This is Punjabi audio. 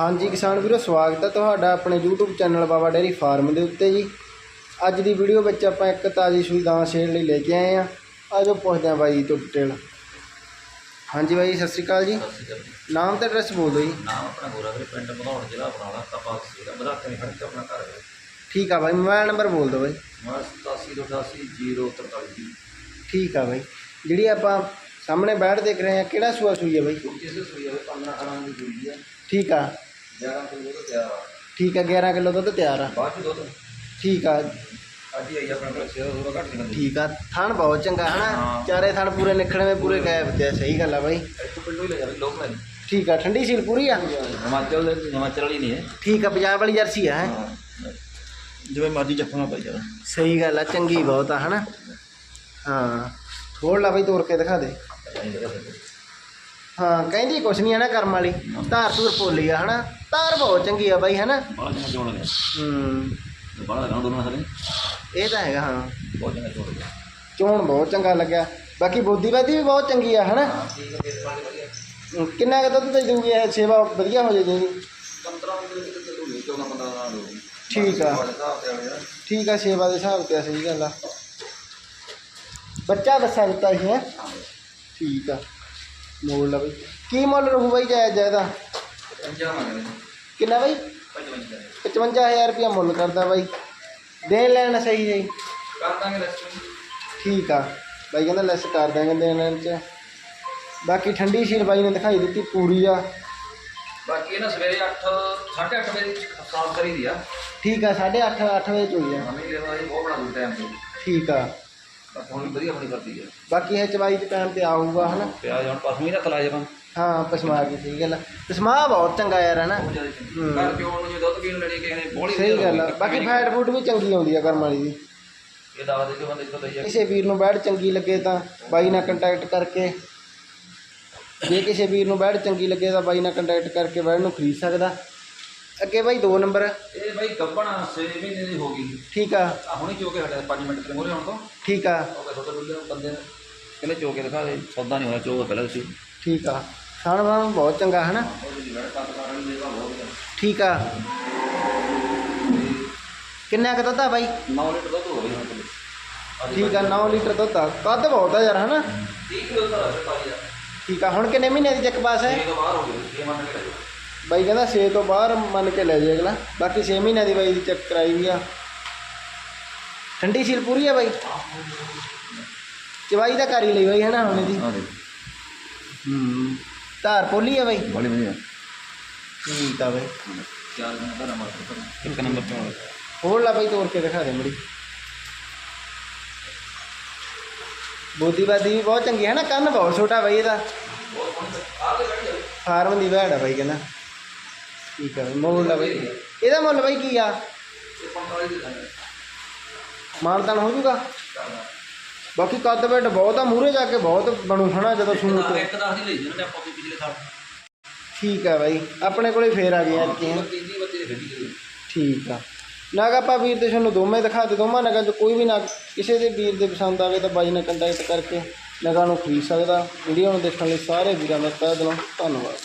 ਹਾਂਜੀ ਕਿਸਾਨ ਵੀਰੋ ਸਵਾਗਤ ਹੈ ਤੁਹਾਡਾ ਆਪਣੇ YouTube channel Baba dairy farm ਦੇ ਉੱਤੇ ਜੀ। ਅੱਜ ਦੀ ਵੀਡੀਓ ਵਿੱਚ ਆਪਾਂ ਇੱਕ ਤਾਜ਼ੀ ਸੂਈ ਗਾਂ ਸੇਲ ਲਈ ਲੈ ਕੇ ਆਏ ਆ। ਆਜੋ ਪੁੱਛਦੇ ਆ ਬਾਈ ਤੋਂ ਡਿਟੇਲ ਹਾਂਜੀ ਬਾਈ ਸਤਿ ਸ਼੍ਰੀ ਅਕਾਲ ਜੀ। ਸਤਿ ਸ਼੍ਰੀ ਅਕਾਲ ਜੀ। ਨਾਮ ਤੇ ਐਡਰੈਸ ਬੋਲ ਦਿਓ ਜੀ। ਨਾਮ ਆਪਣਾ ਗੋਰਾਗਰੀ ਪਿੰਡ ਮਧੌਣ ਜ਼ਿਲ੍ਹਾ ਬਰਾੜਾ ਤਪਾ ਸੀਗਾ ਬਦਾ ਕੇ ਖੜ ਕੇ ਆਪਣਾ ਘਰ ਹੈ ਠੀਕ ਆ ਬਾਈ ਮੋਬਾਈਲ ਨੰਬਰ ਬੋਲ ਦਿਓ ਬਾਈ। 8788 ਠੀਕ ਆ ਬਾਈ। ਜਿਹੜੀ ਆਪਾਂ ਸਾਹਮਣੇ ਬੈਠ ਦੇਖ ਰਹੇ ਆ ਕਿਹੜਾ ਸੂਆ ਸੂਈ ਹੈ ਬਾਈ? ਕਿਸੇ ਸੂਈ ਹੋਵੇ 15 18 ਦੀ ਜੁੜੀ ਹੈ ਠੀਕ ਆ। 11 ਕਿਲੋ ਤੋਂ ਤਿਆਰ ਆ ਠੀਕ ਆ 11 ਕਿਲੋ ਦੁੱਧ ਤਿਆਰ ਆ ਬਾਅਦ ਚ ਦੁੱਧ ਠੀਕ ਆ ਅੱਜ ਹੀ ਆਈ ਆਪਣਾ ਕੋਲ ਸੇਵਾ ਥੋੜਾ ਘੱਟ ਨਿਕਲਦੀ ਠੀਕ ਆ ਥਣ ਬਹੁਤ ਚੰਗਾ ਹਨਾ ਹਾਂ। ਚਾਰੇ ਥਣ ਪੂਰੇ ਨਿਖੜਵੇਂ ਪੂਰੇ ਗਾਇਬ ਤੇ ਆ, ਸਹੀ ਗੱਲ ਆ ਬਾਈ ਇੱਥੋਂ ਪਿੰਡੋਂ ਹੀ ਲੈ ਜਾਵੇ ਲੋਕ ਲੈ ਠੀਕ ਆ ਠੰਡੀ ਸੀਲ ਪੂਰੀ ਆ ਹਿਮਾਚਲ ਦੇ ਹਿਮਾਚਲ ਵਾਲੀ ਨਹੀਂ ਹੈ ਠੀਕ ਆ ਪੰਜਾਬ ਵਾਲੀ ਜਰਸੀ ਆ ਹੈ ਹਾਂ। ਜਿਵੇਂ ਮਰਜ਼ੀ ਚੱਕਣਾ ਪਈ ਜਾਵੇ ਸਹੀ ਗੱਲ ਆ ਚੰਗੀ ਬਹੁਤ ਆ ਹਨਾ ਹਾਂ ਥੋੜ ਲਾ ਬਈ ਤੋੜ ਕੇ ਦਿਖਾ ਦੇ ਹਾਂ ਕਹਿੰਦੀ ਕੁਛ ਨਹੀਂ ਹੈ ਨਾ ਕਰਮ ਵਾਲੀ। ਧਾਰ ਧੂਰ ਪੋਲੀ ਆ ਹਨਾ? ਧਾਰ ਬਹੁਤ ਚੰਗੀ ਆ ਬਾਈ ਹਨਾ? ਬਾਹਲਾ ਚੰਗਾ ਚੋਣ ਗਿਆ ਹੂੰ। ਬਾਹਲਾ ਲਗਾਉਂ ਦੋਨੋਂ ਹਲੇ ਇਹ ਤਾਂ ਹੈਗਾ ਹਾਂ। ਬਹੁਤ ਚੰਗਾ ਚੋਣ ਗਿਆ ਚੋਣ ਬਹੁਤ ਚੰਗਾ ਲੱਗਿਆ। ਬਾਕੀ ਬੋਦੀਵਾਦੀ ਵੀ ਬਹੁਤ ਚੰਗੀ ਆ ਹਨਾ? ਕਿੰਨਾ ਕੁ ਦੁੱਧ ਦੇ ਦੂਗੀ ਇਹ ਸੇਵਾ? ਵਧੀਆ ਹੋ ਜਾਏਗੀ 15 ਮਿੰਟ ਦੇ ਤੋਂ 14 15 ਨਾਲ ਹੋ ਠੀਕ ਆ। ਠੀਕ ਆ ਸੇਵਾ ਦੇ ਹਿਸਾਬ ਤੇ ਸਹੀ ਗੱਲ ਆ। ਬੱਚਾ ਦੱਸਾ ਦਿੱਤਾ ਸੀ ਹੈ। ਠੀਕ ਆ। ਮੁੱਲ ਲਾ ਬਈ। ਕੀ ਮੁੱਲ ਰਹੂ ਬਾਈ ਜਾਇਜ਼ ਨੇ। ਕਿੰਨਾ ਬਾਈ? 55 55000 ਰੁਪਇਆ ਮੁੱਲ ਕਰਦਾ ਬਾਈ। ਦੇਣ ਲੈਣ ਸਹੀ ਜੀ। ਕਰ ਦਾਂਗੇ ਰੈਸਟੋਰੈਂਟ ਠੀਕ ਆ। ਬਾਈ ਕਹਿੰਦਾ ਲੈਸ ਕਰ ਦਾਂਗੇ ਦੇਣ ਲੈਣ ਚ। ਬਾਕੀ ਠੰਡੀ ਸ਼ੀਲ ਬਾਈ ਨੇ ਦਿਖਾਈ ਦਿੱਤੀ ਪੂਰੀ ਆ। ਬਾਕੀ ਇਹ ਨਾ ਸਵੇਰੇ 8 8:30 ਵਜੇ ਸਾਫ਼ ਕਰੀ ਦੀ ਆ। ਠੀਕ ਆ 8:30 8 ਵਜੇ ਚੋਈ ਆ। ਲੈਵਾ ਇਹ ਬਹੁਤ ਦੂ ਟਾਈਮ ਠੀਕ ਆ। ਵਧੀਆ ਕਰਦੀ ਬਾਕੀ ਇਹ ਚਵਾਈ ਦੇ ਟਾਈਮ ਤੇ ਆਊਗਾ ਹਨਾ? ਪਿਆਜ਼ ਹੁਣ ਪਸਮੀ ਰੱਖ ਲਾ ਜਪਾਂ ਹਾਂ ਪਸਮਾ ਕੀ ਸਹੀ ਗੱਲ ਆ। ਪਸਮਾ ਬਹੁਤ ਚੰਗਾ ਯਾਰ ਹਨਾ? ਬਹੁਤ ਜ਼ਿਆਦਾ ਚੰਗੀ। ਹੂੰ। ਘਰ ਕਿਉਂ ਨੂੰ ਜੇ ਦੁੱਧ ਪੀਣ ਲੈਣੀ ਕਿਸੇ ਨੇ ਬੋਲੀ ਸਹੀ ਗੱਲ ਆ। ਬਾਕੀ ਫੈਟ ਫੂਡ ਵੀ ਚੰਗੀ ਆਉਂਦੀ ਆ ਕਰਮ ਵਾਲੀ ਦੀ। ਇਹ ਦੱਸ ਦੇ ਜੋ ਬੰਦੇ ਜਿੱਥੋਂ ਲਈ ਆ। ਕਿਸੇ ਵੀਰ ਨੂੰ ਬੈਡ ਚੰਗੀ ਲੱਗੇ ਤਾਂ ਬਾਈ ਨਾਲ ਕੰਟੈਕਟ ਕਰਕੇ। ਜੇ ਕਿਸੇ ਵੀਰ ਨੂੰ ਬੈਡ ਚੰਗੀ ਲੱਗੇ ਤਾਂ ਬਾਈ ਨਾਲ ਕੰਟੈਕਟ ਕਰਕੇ ਬੈਡ ਨੂੰ ਖਰੀਦ ਸਕਦਾ। ਅੱਗੇ ਬਾਈ ਦੋ ਨੰਬਰ। ਇਹ ਬਾਈ ਗੱਬਣਾ 6 ਮਹੀਨੇ ਦੀ ਹੋ ਗਈ। ਠੀਕ ਆ। ਆ ਹੁਣੇ ਚੋ ਕੇ ਹਟਿਆ 5 ਮਿੰਟ ਤੇ ਮੋਰੇ ਹੁਣ ਤੋਂ। ਠੀਕ ਆ। ਉਹ ਕਹਿੰਦਾ ਡੁੱਲੇ ਬੰਦੇ ਨੇ। ਕਹਿੰਦੇ ਚੋ ਕੇ ਦਿਖਾ ਦੇ ਸੌਦਾ ਨਹੀਂ ਹੋਇਆ ਚੋ ਕੇ ਪਹਿਲਾਂ ਤੁਸੀਂ। ਠੀਕ ਆ। ਖਾਣ ਬਾਣ ਬਹੁਤ ਚੰਗਾ ਹੈ ਨਾ ਠੀਕ ਆ। ਕਿੰਨਾ ਕੁ ਦੁੱਧ ਆ ਬਾਈ? 9 ਲੀਟਰ ਦੁੱਧ ਹੋ ਕੋਲ। ਠੀਕ ਆ 9 ਲੀਟਰ ਦੁੱਧ ਆ। ਕੱਦ ਬਹੁਤ ਆ ਯਾਰ ਹਨਾ? 30 ਕਿਲੋ ਦਾ ਹੈ ਠੀਕ ਆ ਹੁਣ ਕਿੰਨੇ ਮਹੀਨੇ ਦੀ ਚੱਕ ਪਾਸ ਹੈ? ਇਹ ਤੋਂ ਬਾਹਰ ਹੋ ਗਈ ਇਹ ਮੰਨ ਕੇ ਬਾਈ ਕਹਿੰਦਾ 6 ਤੋਂ ਬਾਹਰ ਮੰਨ ਕੇ ਲੈ ਜੇ ਅਗਲਾ। ਬਾਕੀ 6 ਮਹੀਨਿਆਂ ਦੀ ਬਾਈ ਦੀ ਚੈੱਕ ਕਰਾਈ ਵੀ ਆ। ਠੰਡੀ ਸੀਲ ਪੂਰੀ ਆ ਬਾਈ? ਚਵਾਈ ਦਾ ਕਰ ਹੀ ਲਈ ਬਾਈ ਹੈ ਨਾ ਹੁਣ ਦੇ ਹੂੰ ਧਾਰ ਪੋਲੀ ਆ ਬਾਈ? ਬੜੀ ਵਧੀਆ। ਠੀਕ ਆ ਬਾਈ। ਚਾਰ ਦਿਨ ਦਾ ਨੰਬਰ ਇੱਕ ਨੰਬਰ ਤੋਂ ਹੋਰ ਲਾ ਬਾਈ ਤੋੜ ਕੇ ਦਿਖਾ ਦੇ ਮੜੀ। ਬੋਦੀਵਾਦੀ ਵੀ ਬਹੁਤ ਚੰਗੀ ਹੈ ਨਾ ਕੰਨ ਬਹੁਤ ਛੋਟਾ ਬਾਈ ਇਹਦਾ। ਫਾਰਮ ਦੀ ਵੈੜ ਆ ਬਾਈ ਕਹਿੰਦਾ। ਠੀਕ ਬਾਈ ਮੁੱਲ ਬਾਈ। ਇਹਦਾ ਮੁੱਲ ਬਾਈ ਕੀ ਆ? ਇਹ 45 ਦੀ ਹੈ ਮਾਨਤਾਨ ਹੋ ਜੂਗਾ। ਬਾਕੀ ਕੱਦ ਬੈਡ ਬਹੁਤ ਆ ਮੂਰੇ ਜਾ ਕੇ ਬਹੁਤ ਬਣੂ ਹਨਾ ਜਦੋਂ ਸੂਣ ਤੇ ਇੱਕ ਦਸ ਦੀ ਲਈ ਨੇ ਆਪਾਂ ਵੀ ਪਿਛਲੇ ਸਾਲ। ਠੀਕ ਆ ਬਾਈ ਆਪਣੇ ਕੋਲੇ ਫੇਰ ਆ ਗਿਆ ਕਿ ਤੀਜੀ ਬੱਚੇ ਦੇ ਖੇਡੀ ਗਈ ਠੀਕ ਆ। ਨਗ ਆਪਾਂ ਵੀਰ ਦੇ ਤੁਹਾਨੂੰ ਦੋਵੇਂ ਦਿਖਾ ਦੇ ਦੋਵਾਂ ਨਗਾਂ ਚ ਕੋਈ ਵੀ ਨਗ ਕਿਸੇ ਦੇ ਵੀਰ ਦੇ ਪਸੰਦ ਆਵੇ ਤਾਂ ਬਾਈ ਨਾਲ ਕੰਟੈਕਟ ਕਰਕੇ ਨਗਾਂ ਨੂੰ ਖਰੀਦ ਸਕਦਾ। ਵੀਡੀਓ ਨੂੰ ਦੇਖਣ ਲਈ ਸਾਰੇ ਵੀਰਾਂ ਦਾ ਤਹਿ ਦਿਲੋਂ ਧੰਨਵਾਦ।